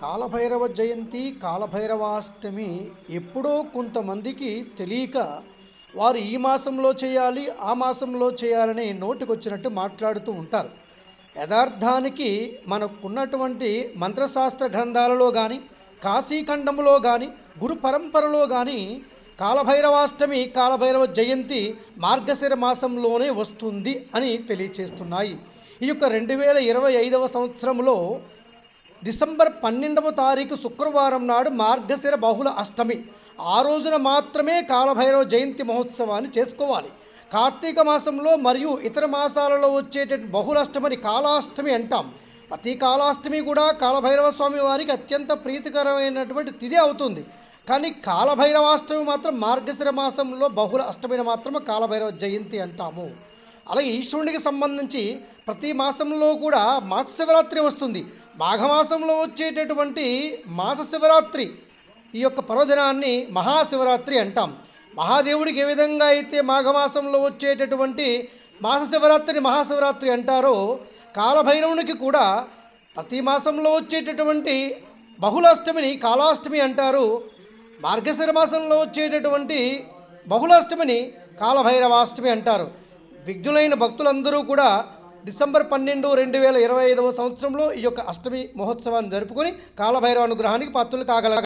కాలభైరవ జయంతి కాలభైరవాష్టమి ఎప్పుడో కొంతమందికి తెలియక వారు ఈ మాసంలో చేయాలి ఆ మాసంలో చేయాలని నోటికొచ్చినట్టు మాట్లాడుతూ ఉంటారు. యథార్థానికి మనకున్నటువంటి మంత్రశాస్త్ర గ్రంథాలలో కానీ కాశీఖండంలో కానీ గురు పరంపరలో కానీ కాలభైరవాష్టమి కాలభైరవ జయంతి మార్గశిర మాసంలోనే వస్తుంది అని తెలియచేస్తున్నాయి. ఈ యొక్క రెండు వేల ఇరవై ఐదవ సంవత్సరంలో డిసెంబర్ పన్నెండవ తారీఖు శుక్రవారం నాడు మార్గశిర బహుళ అష్టమి. ఆ రోజున మాత్రమే కాలభైరవ జయంతి మహోత్సవాన్ని చేసుకోవాలి. కార్తీక మాసంలో మరియు ఇతర మాసాలలో వచ్చేటటువంటి బహుళాష్టమిని కాలాష్టమి అంటాం. ప్రతి కాలాష్టమి కూడా కాలభైరవ స్వామి వారికి అత్యంత ప్రీతికరమైనటువంటి తిథి అవుతుంది. కానీ కాలభైరవాష్టమి మాత్రం మార్గశిర మాసంలో బహుళ అష్టమిని మాత్రమే కాలభైరవ జయంతి అంటాము. అలాగే ఈశ్వరునికి సంబంధించి ప్రతి మాసంలో కూడా మాస శివరాత్రి వస్తుంది. మాఘమాసంలో వచ్చేటటువంటి మాస శివరాత్రి ఈ యొక్క పర్వదినాన్ని మహాశివరాత్రి అంటాం. మహాదేవుడికి ఏ విధంగా అయితే మాఘమాసంలో వచ్చేటటువంటి మాస శివరాత్రిని మహాశివరాత్రి అంటారో కాలభైరవునికి కూడా ప్రతి మాసంలో వచ్చేటటువంటి బహుళాష్టమిని కాలాష్టమి అంటారు. మార్గశిర మాసంలో వచ్చేటటువంటి బహుళాష్టమిని కాలభైరవాష్టమి అంటారు. విఘ్నులైన భక్తులందరూ కూడా డిసెంబర్ పన్నెండు రెండు వేల ఇరవై ఐదవ సంవత్సరంలో ఈ యొక్క అష్టమి మహోత్సవాన్ని జరుపుకొని కాలభైరవ అనుగ్రహానికి పాత్రలు కాగల